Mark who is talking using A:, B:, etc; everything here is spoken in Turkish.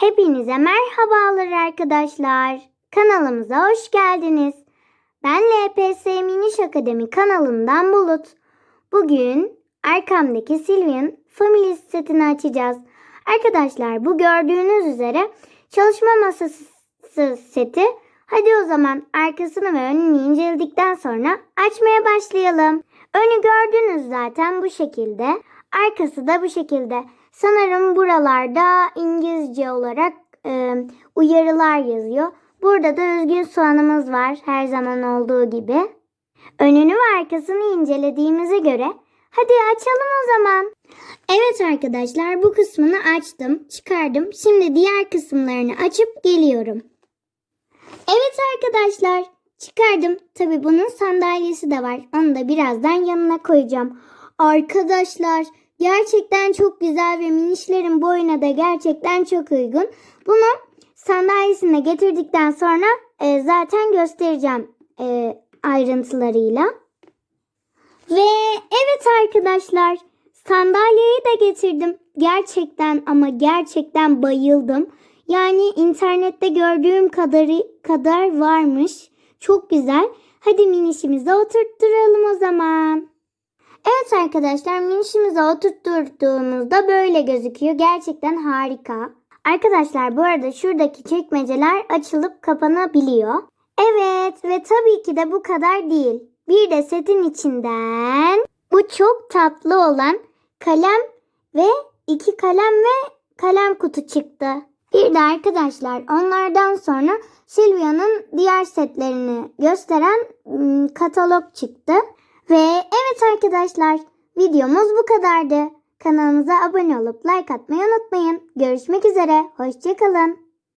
A: Hepinize merhabalar arkadaşlar. Kanalımıza hoş geldiniz. Ben LPS Miniş Akademi kanalından Bulut. Bugün arkamdaki Sylvian Family setini açacağız. Arkadaşlar bu gördüğünüz üzere çalışma masası seti. Hadi o zaman arkasını ve önünü inceledikten sonra açmaya başlayalım. Önü gördünüz zaten bu şekilde. Arkası da bu şekilde. Sanırım buralarda İngilizce olarak e, uyarılar yazıyor. Burada da üzgün soğanımız var her zaman olduğu gibi. Önünü ve arkasını incelediğimize göre hadi açalım o zaman. Evet arkadaşlar bu kısmını açtım, çıkardım. Şimdi diğer kısımlarını açıp geliyorum. Evet arkadaşlar çıkardım. Tabi bunun sandalyesi de var. Onu da birazdan yanına koyacağım. Arkadaşlar gerçekten çok güzel ve minişlerin boyuna da gerçekten çok uygun. Bunu sandalyesine getirdikten sonra e, zaten göstereceğim e, ayrıntılarıyla. Ve evet arkadaşlar sandalyeyi de getirdim. Gerçekten ama gerçekten bayıldım. Yani internette gördüğüm kadarı kadar varmış. Çok güzel. Hadi minişimize oturtturalım o zaman. Evet arkadaşlar minişimize oturtturduğumuzda böyle gözüküyor. Gerçekten harika. Arkadaşlar bu arada şuradaki çekmeceler açılıp kapanabiliyor. Evet ve tabii ki de bu kadar değil. Bir de setin içinden bu çok tatlı olan kalem ve iki kalem ve kalem kutu çıktı. Bir de arkadaşlar onlardan sonra Silvia'nın diğer setlerini gösteren ım, katalog çıktı. Ve evet arkadaşlar videomuz bu kadardı. Kanalımıza abone olup like atmayı unutmayın. Görüşmek üzere. Hoşçakalın.